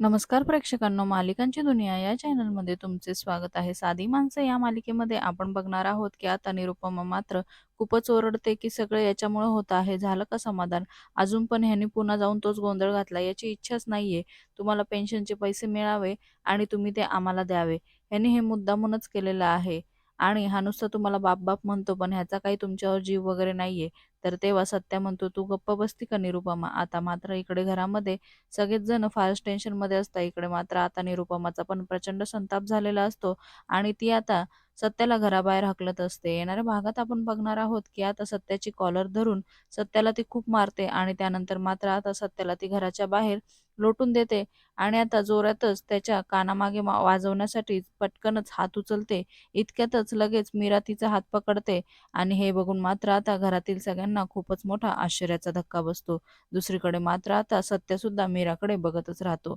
नमस्कार प्रेक्षकांनो मालिकांची दुनिया या चॅनलमध्ये तुमचे स्वागत आहे. साधी माणसं या मालिकेमध्ये आपण बघणार आहोत की आता निरुपमा मात्र खूपच ओरडते की सगळं याच्यामुळे होत आहे. झालं का समाधान? अजून पण ह्यांनी पुन्हा जाऊन तोच गोंधळ घातला याची इच्छाच नाहीये. तुम्हाला पेन्शनचे पैसे मिळावे आणि तुम्ही ते आम्हाला द्यावे. ह्यांनी हे मुद्दामूनच केलेलं आहे. आणि हा नुसता तुम्हाला बाप बाप म्हणतो पण ह्याचा काही तुमच्यावर जीव वगैरे नाहीये. तर तेव्हा सत्या म्हणतो तू गप्प बसती का निरुपमा? आता मात्र इकडे घरामध्ये सगळेच जण फारच टेन्शनमध्ये असतात. इकडे मात्र आता निरुपमाचा पण प्रचंड संताप झालेला असतो आणि ती आता सत्याला घराबाहेर हाकलत असते. येणाऱ्या भागात आपण बघणार आहोत की आता सत्याची कॉलर धरून सत्याला ती खूप मारते आणि त्यानंतर मात्र आता सत्याला ती घराच्या बाहेर लोटून देते आणि आता जोरातच त्याच्या कानामागे वाजवण्यासाठी पटकनच हात उचलते. इतक्यातच लगेच मीरा तिचा हात पकडते आणि हे बघून मात्र आता घरातील सगळ्यांना खूपच मोठा आश्चर्याचा धक्का बसतो. दुसरीकडे मात्र आता सत्य सुद्धा मीराकडे बघतच राहतो.